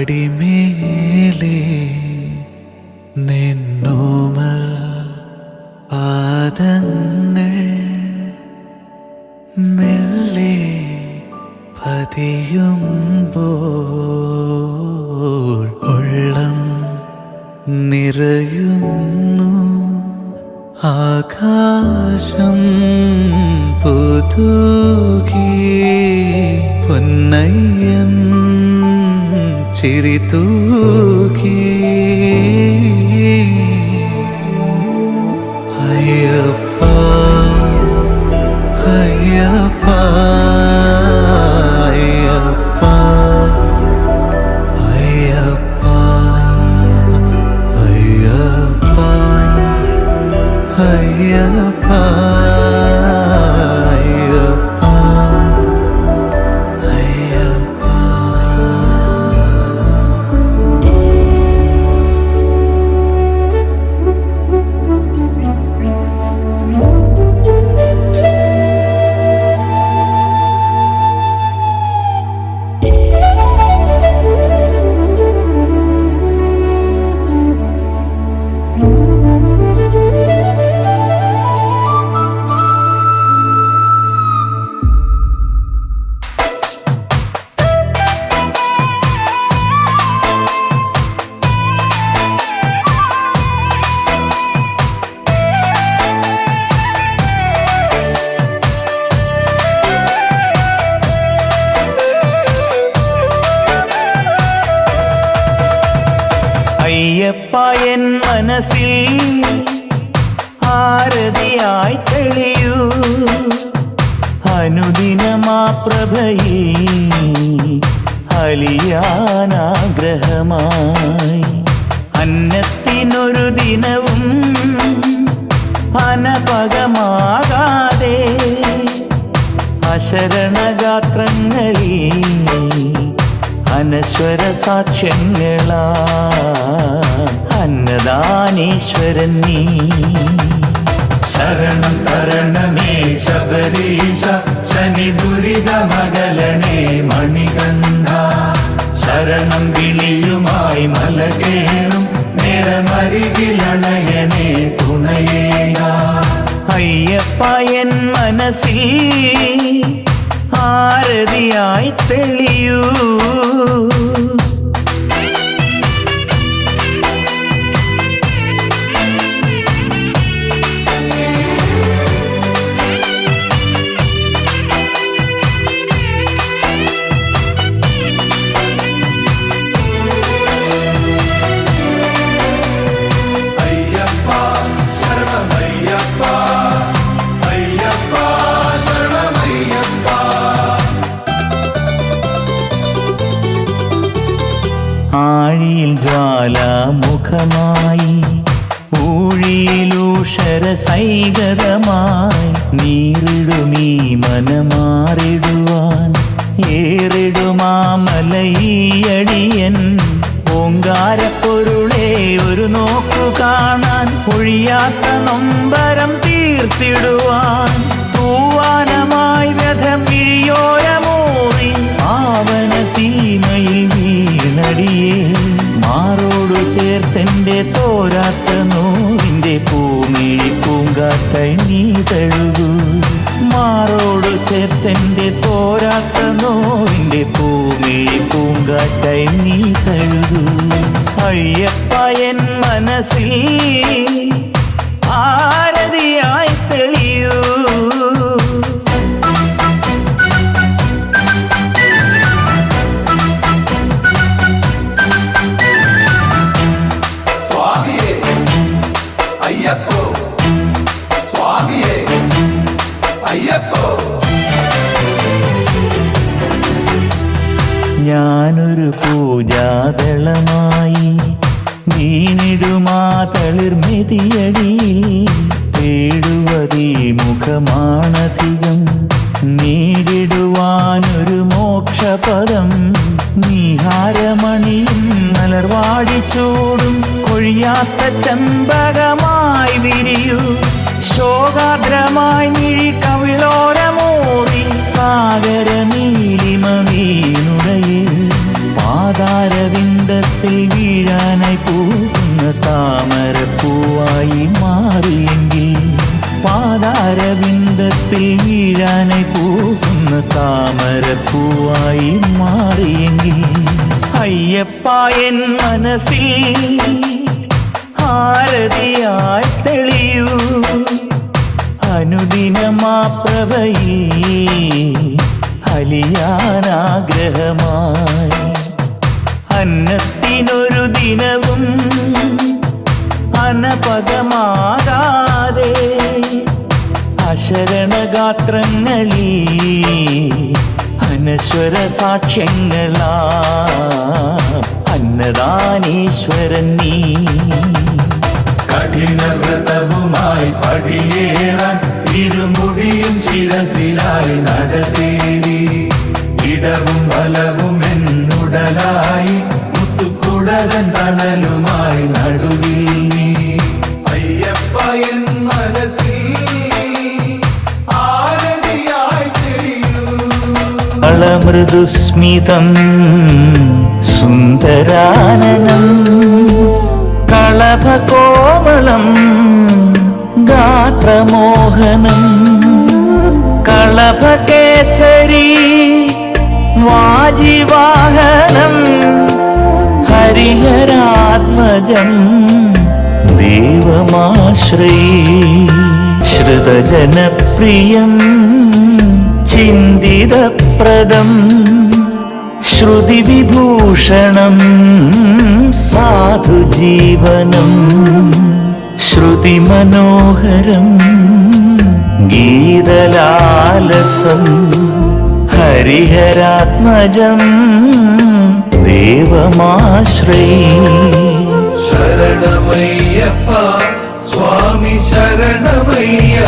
പടിമേലെ നിന്നോമൽ പാദങ്ങൾ മെല്ലെ പതിയുമ്പോൾ ഉള്ളം നിറയുന്നു. ആകാശം പുതുകി പൊന്നയ്യൻ ചിരി തൂക്കി അയ്യപ്പ അയ്യപ്പ അയ്യപ്പ അയ്യപ്പ അയ്യപ്പ അയ്യപ്പ. അയ്യപ്പ എൻ മനസ്സിൽ ആരതിയായി തെളിയൂ. അനുദിനമാ പ്രഭയേ അലിയാനാഗ്രഹമായി. അന്നത്തിനൊരു ദിനവും അനപകമാകാതെ അശരണഗാത്രങ്ങളിൽ അനശ്വര സാക്ഷ്യങ്ങളാ അന്നദാനീശ്വരൻ നീ. ശരണം തരണമേ ശബരീശ ശനി ദുരിതമകലണേ മണികന്ധ ശരണം വിളിയുമായി മലകേറും നിറമരികിലണയണേ തുണയേക. അയ്യപ്പ എൻ മനസ്സിൽ ആരതിയായി തെളിയൂ. സൈകതമായി നീറിടുമീ മനമാറിടുവാൻ. ഏറിടുമാമലയടിയൻ ഓങ്കാരപ്പൊരുളെ ഒരു നോക്കു കാണാൻ. ഒഴിയാത്ത നൊമ്പരം തീർത്തിടുവാൻ. തൂവാനമായി വ്യഥം വിഴിയോരമൂറി പാവന സീമയിൽ വീണടിയേ. മാറോടു ചേർത്തെന്റെ തോരാത്ത നോവിന്റെ പൂമിഴി പൂങ്കാറ്റായി നീ തഴുകൂ. മാറോടു ചേർത്തെന്റെ പോരാത്ത നോവിന്റെ പൂമിഴി പൂങ്കാറ്റായി നീ തഴുകൂ. അയ്യപ്പ എൻ മനസ്സിൽ ആരതിയായി നേരിടുവാനൊരു മോക്ഷപദം നീഹാരമണിയും മലർവാടിച്ചൂടും കൊഴിയാത്ത ചമ്പകമായി വിരിയൂ. ശോകാദ്രമായി മിഴി കവിളോരമോറി സാഗര നീലിമീനുടയിൽ പാതാരവിന്ദത്തിൽ വീഴാനായി പൂക്കുന്ന താമരപ്പൂവായി മാറിയെങ്കിൽ പാതാരവിന്ദ ഹൃദയത്തിൽ വീഴാനായി പോകുന്ന താമരപ്പൂവായി മാറിയെങ്കിൽ അയ്യപ്പായൻ മനസ്സിൽ ആരതിയായി തെളിയൂ. അനുദിനമാ പ്രഭയിൽ അലിയാനാഗ്രഹമായി. അന്നത്തിനൊരു ദിനവും അനപകമാകാ അശരണഗാത്രങ്ങളിൽ അനശ്വര സാക്ഷ്യങ്ങളാ. അന്നദാനീശ്വരൻ നീ. കഠിനവ്രതവുമായി പടിയേറാൻ ഇരുമുടിയും ശിരസിലായി നടത്തേടി. ഇടവും വലവും എന്നുടലായി മുത്തുക്കുടതൻ തണലുമായി നടുവിൽ കളമൃദുസ്മിതം സുന്ദരാനനം കളഭകോമളം ഗാത്രമോഹനം കളഭകേസരി വാജിവാഹനം ഹരിഹരാത്മജം ദേവമാശ്രീ ശ്രുതജനപ്രിയം. ചിന്തിതപ്രദം. ശ്രുതിവിഭൂഷണം സാധുജീവനം ശ്രുതിമനോഹരം ഗീതലാലസം ഹരിഹരാത്മജം ദേവമാശ്രയേ. ശരണമയ്യപ്പ സ്വാമി ശരണമയ്യ